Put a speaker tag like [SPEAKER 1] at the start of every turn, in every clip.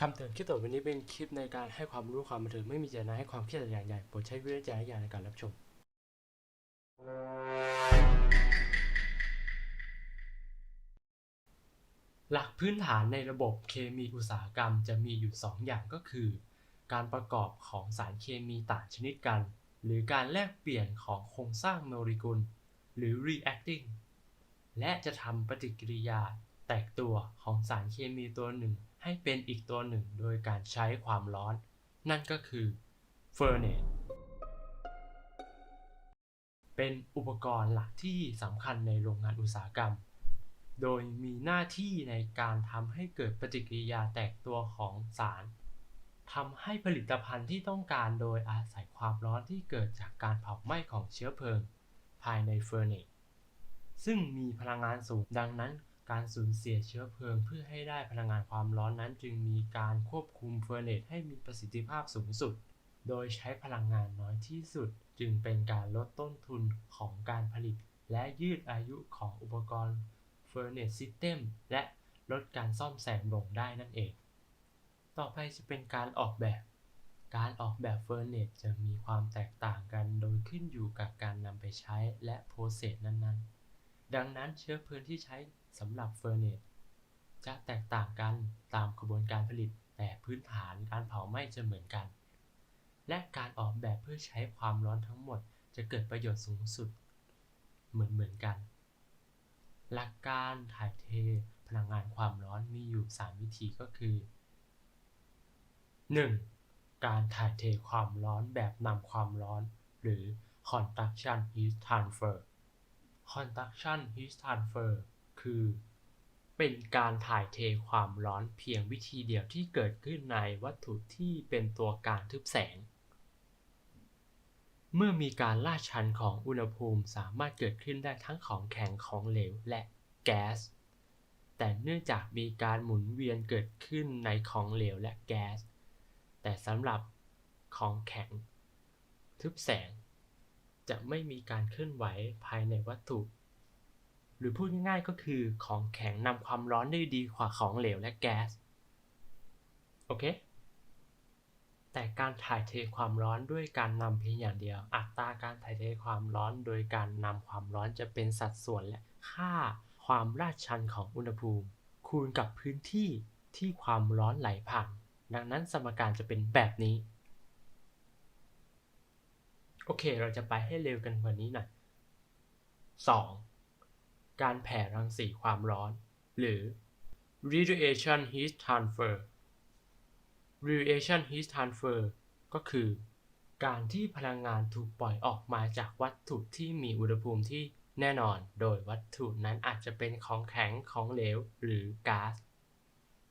[SPEAKER 1] คำเตือนคลิปต่อไปนี้เป็นคลิปในการให้ความรู้ความบันเทิงไม่มีเจตนาให้ความเครียดแต่อย่างใดโปรดใช้วิจารณญาณในการรับชม หลักพื้นฐานในระบบเคมีอุตสาหกรรมจะมีอยู่ 2 อย่างก็คือ การประกอบของสารเคมีต่างชนิดกัน หรือการแลกเปลี่ยนของโครงสร้างโมเลกุล หรือ reacting และจะทำปฏิกิริยา แตกตัวของสารเคมีตัวหนึ่งให้เป็นอีกตัวหนึ่งโดยการใช้ความร้อน นั่นก็คือเฟอร์เนตเป็นอุปกรณ์หลักที่สำคัญในโรงงานอุตสาหกรรม โดยมีหน้าที่ในการทำให้เกิดปฏิกิริยาแตกตัวของสารทำให้ผลิตภัณฑ์ที่ต้องการโดยอาศัยความร้อนที่เกิดจากการเผาไหม้ของเชื้อเพลิง ภายในเฟอร์เนตซึ่งมีพลังงานสูงดังนั้น การสูญเสียเชื้อเพลิงเพื่อให้ได้พลังงานความร้อนนั้นจึงมีการควบคุมเฟอร์เนตให้มีประสิทธิภาพสูงสุด โดยใช้พลังงานน้อยที่สุด จึงเป็นการลดต้นทุนของการผลิต และยืดอายุของอุปกรณ์ Furnace System และลดการซ่อมแซมลงได้นั่นเอง ต่อไปจะเป็นการออกแบบ การออกแบบ Furnace จะมีความแตกต่างกันโดยขึ้นอยู่กับการนำไปใช้และโปรเซสนั้นๆ ดังนั้นเชื้อเพลิงที่ใช้สำหรับ Furnace จะแตกต่างกันตามกระบวนการผลิตแต่พื้นฐานการเผาไหม้จะเหมือนกัน และการออกแบบเพื่อใช้ความร้อนทั้งหมดจะเกิดประโยชน์สูงสุด เหมือนเหมือนกัน หลักการถ่ายเทพลังงานความร้อนมีอยู่ 3 วิธีก็คือ 1. การถ่ายเทความร้อนแบบนำความร้อน หรือ conduction heat transfer conduction heat transfer คือ เป็นการถ่ายเทความร้อนเพียงวิธีเดียวที่เกิดขึ้นในวัตถุที่เป็นตัวกางทึบแสง เมื่อมีการลาดชันของอุณหภูมิสามารถเกิดขึ้นได้ทั้งของแข็งของเหลวและแก๊ส แต่เนื่องจากมีการหมุนเวียนเกิดขึ้นในของเหลวและแก๊ส แต่สำหรับของแข็ง ทึบแสง จะไม่มีการเคลื่อนไหวภายในวัตถุ หรือพูดง่ายๆก็คือของแข็งนำความร้อนได้ดีกว่าของเหลวและแก๊ส โอเค แต่การถ่ายเทความร้อนด้วยการนำเพียงอย่างเดียว อัตราการถ่ายเทความร้อนโดยการนำความร้อนจะเป็นสัดส่วนและค่าความลาดชันของอุณหภูมิ คูณกับพื้นที่ที่ความร้อนไหลผ่าน ดังนั้นสมการจะเป็นแบบนี้ โอเค เราจะไปให้เร็วกันกว่านี้หน่อย 2. การแผ่รังสีความร้อน หรือ radiation heat transfer radiation heat transfer ก็คือ การที่พลังงานถูกปล่อยออกมาจากวัตถุที่มีอุณหภูมิที่แน่นอน โดยวัตถุนั้นอาจจะเป็นของแข็งของเหลวหรือก๊าซ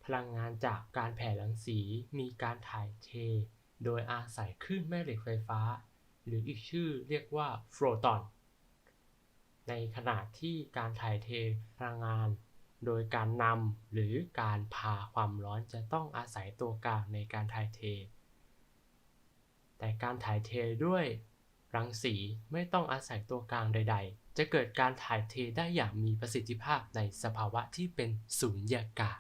[SPEAKER 1] พลังงานจากการแผ่รังสีมีการถ่ายเท โดยอาศัยคลื่นแม่เหล็กไฟฟ้า หรืออีกชื่อเรียกว่าโฟตอน ในขณะที่การถ่ายเทพลังงาน โดยการนำหรือการพาความร้อนจะต้องอาศัยตัวกลางในการถ่ายเท แต่การถ่ายเทด้วยรังสีไม่ต้องอาศัยตัวกลางใด ๆ จะเกิดการถ่ายเทได้อย่างมีประสิทธิภาพในสภาวะที่เป็นสุญญากาศ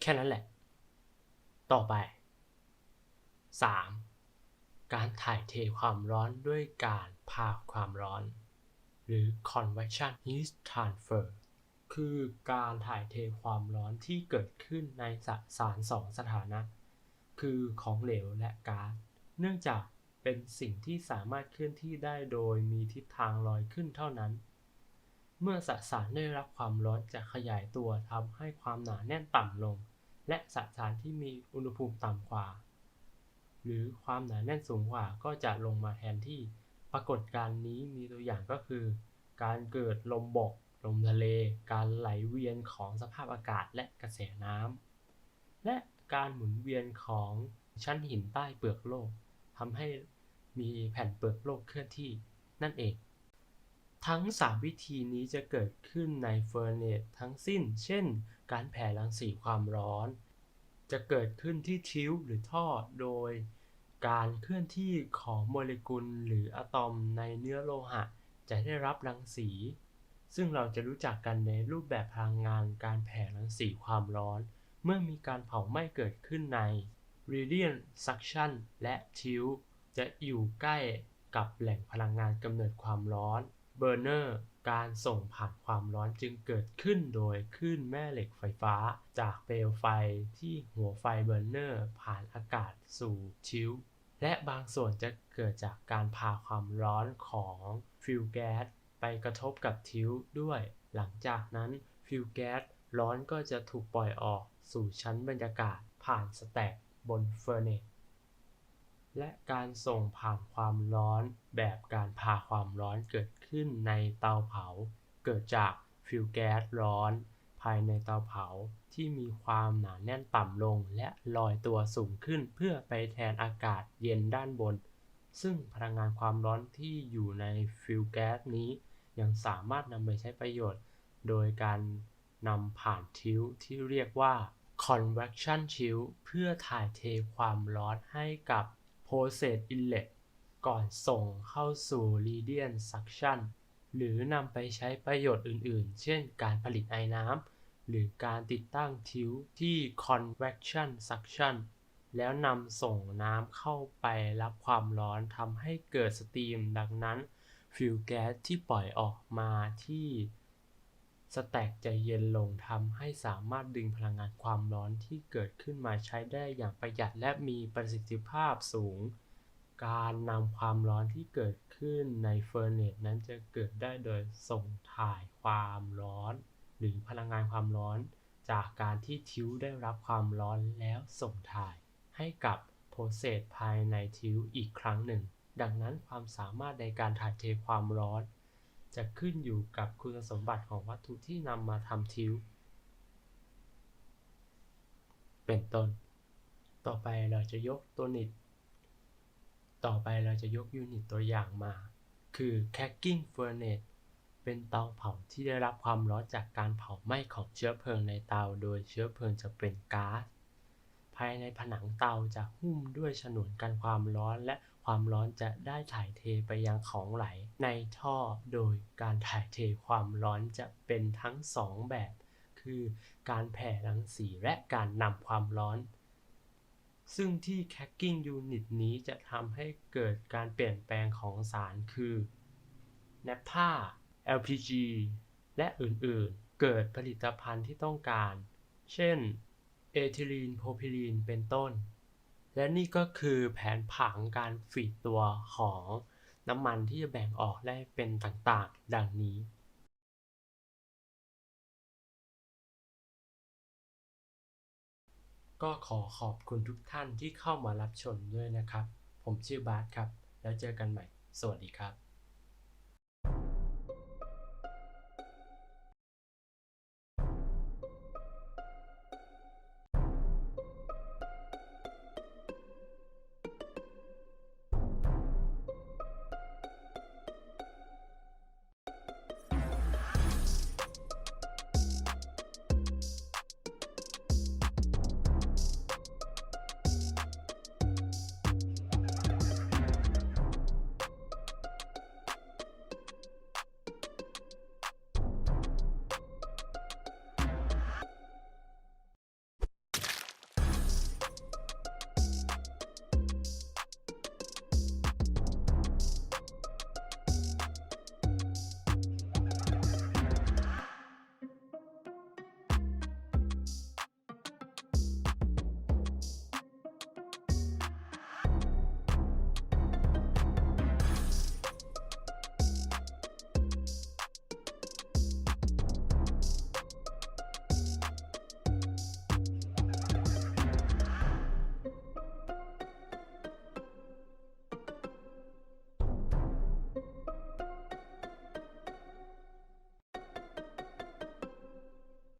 [SPEAKER 1] แค่นั้นแหละ ต่อไป 3. การถ่ายเทความร้อนด้วยการพาความร้อน หรือ convection heat transfer คือการถ่ายเทความร้อนที่เกิดขึ้นในสสารสองสถานะ คือของเหลวและก๊าซเนื่องจากเป็นสิ่งที่สามารถเคลื่อนที่ได้โดยมีทิศทางลอยขึ้นเท่านั้น เมื่อสสารได้รับความร้อนจะขยายตัวทำให้ความหนาแน่นต่ำลง และสสารที่มีอุณหภูมิต่ำกว่า หรือความหนาแน่นสูงกว่าก็จะลงมาแทนที่ปรากฏการณ์นี้มีตัวอย่างก็คือ การเกิดลมบก ลมทะเล การไหลเวียนของสภาพอากาศและกระแสน้ำและการหมุนเวียนของชั้นหินใต้เปลือกโลกทำให้มีแผ่นเปลือกโลกเคลื่อนที่นั่นเอง ทั้ง 3 วิธีนี้จะเกิดขึ้นในเฟอร์เนตทั้งสิ้น เช่น การแผ่รังสีความร้อน จะเกิดขึ้นที่ทิวหรือท่อโดยการเคลื่อนที่ของโมเลกุลหรืออะตอมในเนื้อโลหะ จะได้รับรังสี ซึ่งเราจะรู้จักกันในรูปแบบพลังงานการแผ่รังสีความร้อน เมื่อมีการเผาไหม้เกิดขึ้นใน radiant suction และ tilt จะอยู่ใกล้กับแหล่งพลังงานกำเนิดความร้อน burner การส่งผ่านความร้อนจึงเกิดขึ้นโดยคลื่นแม่เหล็กไฟฟ้า จากเปลวไฟที่หัวไฟเบอร์เนอร์ ผ่านอากาศสู่ทิวและบางส่วนจะเกิดจากการพาความร้อนของฟิวแก๊สไปกระทบกับทิวด้วย หลังจากนั้นฟิวแก๊สร้อนก็จะถูกปล่อยออกสู่ชั้นบรรยากาศผ่านสแต็กบนเฟอร์เนส และการส่งผ่านความร้อนแบบการพาความร้อนเกิดขึ้นในเตาเผา เกิดจากฟิวแก๊สร้อน ภายในเตาเผาที่มีความหนาแน่นต่ำลงและลอยตัวสูงขึ้นเพื่อไปแทนอากาศเย็นด้านบน ซึ่งพลังงานความร้อนที่อยู่ในฟิวแก๊สนี้ ยังสามารถนำไปใช้ประโยชน์ โดยการนำผ่านทิวที่เรียกว่า convection tilt เพื่อถ่ายเทความร้อนให้กับ process inlet ก่อนส่งเข้าสู่ radiant suction หรือนำไปใช้ประโยชน์อื่นๆ เช่นการผลิตไอน้ำ หรือการติดตั้งทิวที่ convection suction แล้วนำส่งน้ำเข้าไปรับความร้อนทำให้เกิดสตีม ดังนั้นฟิวแก๊สที่ปล่อยออกมาที่ สแต็กจะเย็นลงทำให้สามารถดึงพลังงานความร้อนที่เกิดขึ้นมาใช้ได้อย่างประหยัดและมีประสิทธิภาพสูง การนำความร้อนที่เกิดขึ้นในเฟอร์เนสนั้นจะเกิดได้โดยส่งถ่ายความร้อน หรือพลังงานความร้อน จากการที่ทิวได้รับความร้อนแล้วส่งถ่าย ให้กับโปรเซสภายในทิวอีกครั้งหนึ่ง ดังนั้นความสามารถในการถ่ายเทความร้อน จะขึ้นอยู่กับคุณสมบัติของวัตถุที่นำมาทำทิวเป็นต้น ต่อไปเราจะยกตัวนิตต่อไปเราจะยกยูนิตตัวอย่างมา คือ cracking furnace เป็นเตาเผาที่ได้รับความร้อนจากการเผาไหม้ของเชื้อเพลิงในเตา โดยเชื้อเพลิงจะเป็นก๊าซ ภายในผนังเตาจะหุ้มด้วยฉนวนกันความร้อนและ ความร้อนจะได้ถ่ายเทไปยังของไหลในท่อ โดยการถ่ายเทความร้อนจะเป็นทั้งสองแบบ คือการแผ่รังสีและการนำความร้อน ซึ่งที่ cracking unit นี้จะทำให้เกิดการเปลี่ยนแปลงของสารคือ naphtha LPG และอื่นๆ เกิดผลิตภัณฑ์ที่ต้องการ เช่น เอทิลีนโพพิลีน เป็นต้น และนี่ก็คือแผนผังการฝีดตัวของน้ำมันที่จะแบ่งออกได้เป็นต่างๆ ดังนี้ก็ขอขอบคุณทุกท่านที่เข้ามารับชมด้วยนะครับ ผมชื่อบาสครับ แล้วเจอกันใหม่ สวัสดีครับ